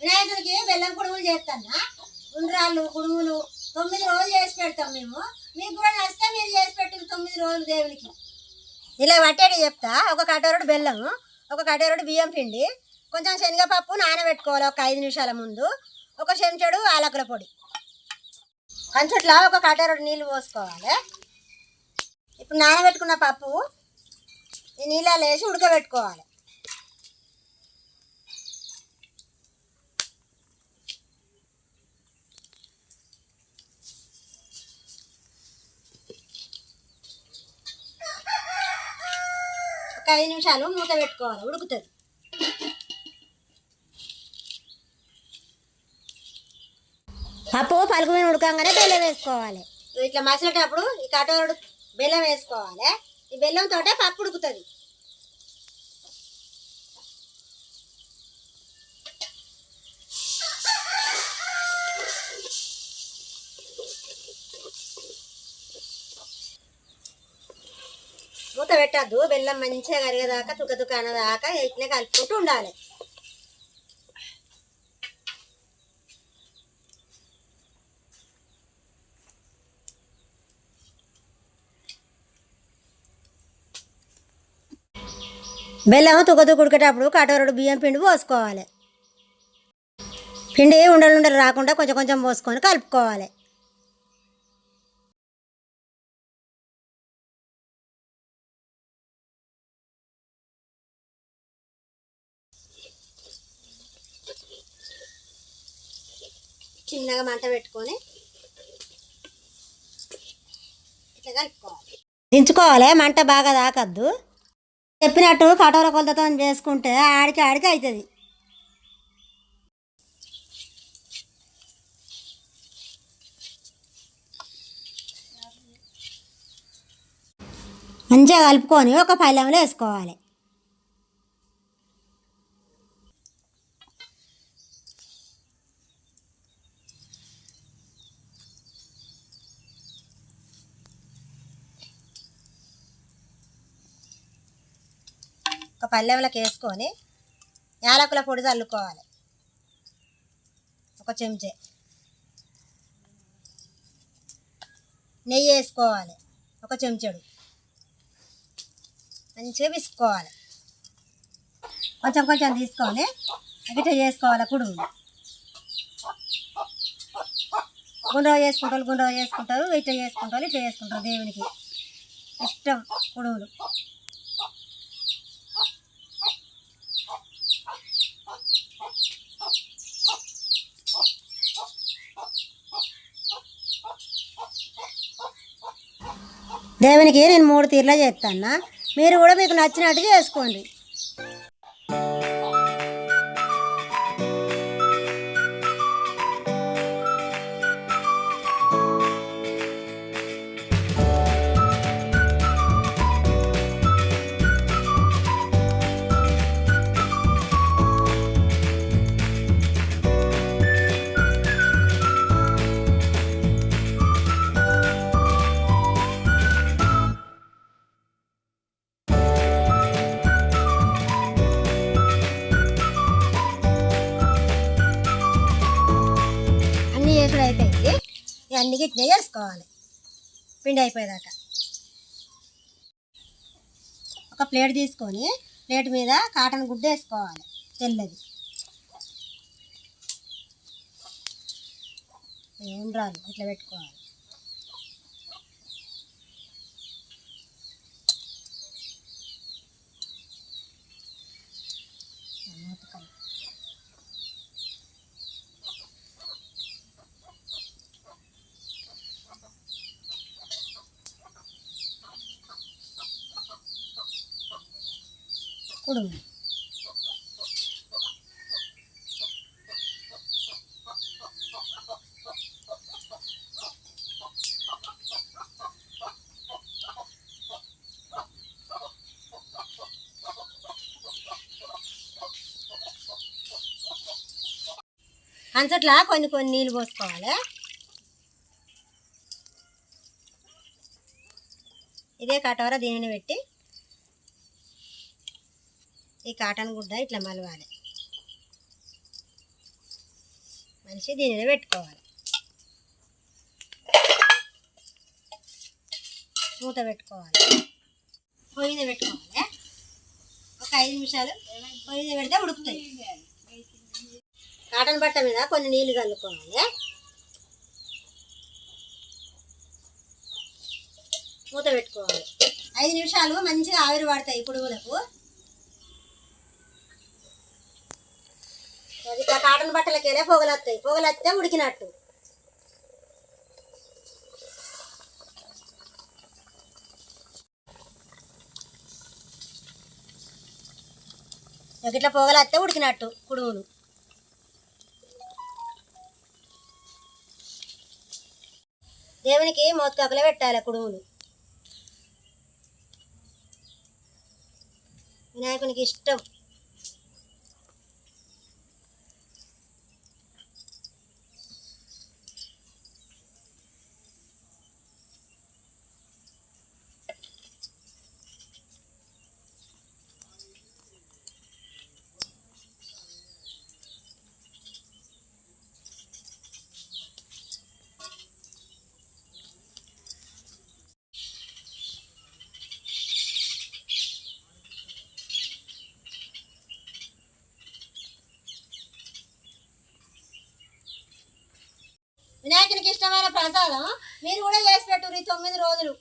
వినాయకుడికి బెల్లం కుడుములు చేస్తానా ఉండ్రాళ్ళు కుడుములు తొమ్మిది రోజులు చేసి పెడతాం మేము. మీకు కూడా నచ్చితే మీరు చేసి పెట్టిన తొమ్మిది రోజులు దేవునికి. ఇలా పట్టేది చెప్తా. ఒక కటోరుడు బెల్లం ఒక కటోరుడు బియ్యం పిండి కొంచెం శనగపప్పు నానబెట్టుకోవాలి ఒక ఐదు నిమిషాల ముందు. ఒక చెంచాడు ఆలకుల పొడి. కంచుట్లో ఒక కటోరుడు నీళ్ళు పోసుకోవాలి. ఇప్పుడు నానబెట్టుకున్న పప్పు ఈ నీళ్ళలో వేసి ఉడకబెట్టుకోవాలి. ఒక ఐదు నిమిషాలు మూత పెట్టుకోవాలి ఉడుకుతుంది. పప్పు పలుకు మీద ఉడకంగానే బెల్లం వేసుకోవాలి. ఇట్లా మసిలేటప్పుడు ఈ కటోరుడు బెల్లం వేసుకోవాలి. ఈ బెల్లం తోటే పప్పు ఉడుకుతుంది. పెట్టద్దు. బెల్లం మంచిగా కరిగేదాకా తుక తుక అనేదాకా ఇట్లే కలుపుకుంటూ ఉండాలి. బెల్లం తుక ఉడికేటప్పుడు కటోరుడు బియ్యం పిండి పోసుకోవాలి. పిండి ఉండలు ఉండలు రాకుండా కొంచెం కొంచెం పోసుకొని కలుపుకోవాలి. చిన్నగా మంట పెట్టుకొని ఇట్లా కలుపుకోవాలి. దించుకోవాలి మంట బాగా తాకద్దు చెప్పినట్టు కటోర కొలతతో చేసుకుంటే ఆడికి ఆడికి అవుతుంది మంచిగా కలుపుకొని ఒక పళ్ళెంలో వేసుకోవాలి. పల్లెంలోకి వేసుకొని యాలకుల పొడి చల్లుకోవాలి. ఒక చెంచే. నెయ్యి వేసుకోవాలి. ఒక చెంచాడు. మంచిగా పిసుకోవాలి కొంచెం కొంచెం తీసుకొని అగిట చేసుకోవాలి కుడుము గుండ్రవ చేసుకుంటారు గుండవ చేసుకుంటారు ఇట్లా చేసుకుంటారు ఇట్లా చేసుకుంటారు దేవునికి. ఇష్టం కుడుములు దేవునికి నేను మూడు తీర్లా చేస్తాను? మీరు కూడా మీకు నచ్చినట్టు చేసుకోండి. అయిపోయింది. ఇవన్నీ గిట్నే చేసుకోవాలి. పిండి అయిపోయేదాకా. ఒక ప్లేట్ తీసుకొని ప్లేట్ మీద కాటన్ గుడ్డ వేసుకోవాలి. తెల్లది. ఇవి ఉండ్రాలు ఇట్లా పెట్టుకోవాలి. మూతకం. అప్పుడు అంచట్లా కొన్ని కొన్ని నీళ్ళు పోసుకోవాలి. ఇదే కటోర దీనిని పెట్టి ఈ కాటన్ గుడ్డ ఇట్లా మలవాలి. మనిషి దీనిలో పెట్టుకోవాలి. మూత పెట్టుకోవాలి. పొయ్యి మీద పెట్టుకోవాలి. ఒక ఐదు నిమిషాలు పొయ్యి మీద పెడితే ఉడుకుతాయి. కాటన్ బట్ట మీద కొన్ని నీళ్ళు కలుపుకోవాలి. మూత పెట్టుకోవాలి. ఐదు నిమిషాలు మంచిగా ఆవిరి పడతాయి పురుగులకు ఇట్లా కాటన్ బట్టలకెళ్ళే పొగలు వస్తాయి పొగలు వస్తే ఉడికినట్టు ఇట్లా పొగలు వస్తే ఉడికినట్టు కుడుములు. దేవునికి మోత్కాకులే పెట్టాలి కుడుములు. వినాయకునికి ఇష్టం. వినాయకునికి ఇష్టమైన ప్రసాదం మీరు కూడా చేసి పెట్టుర్రు తొమ్మిది రోజులు.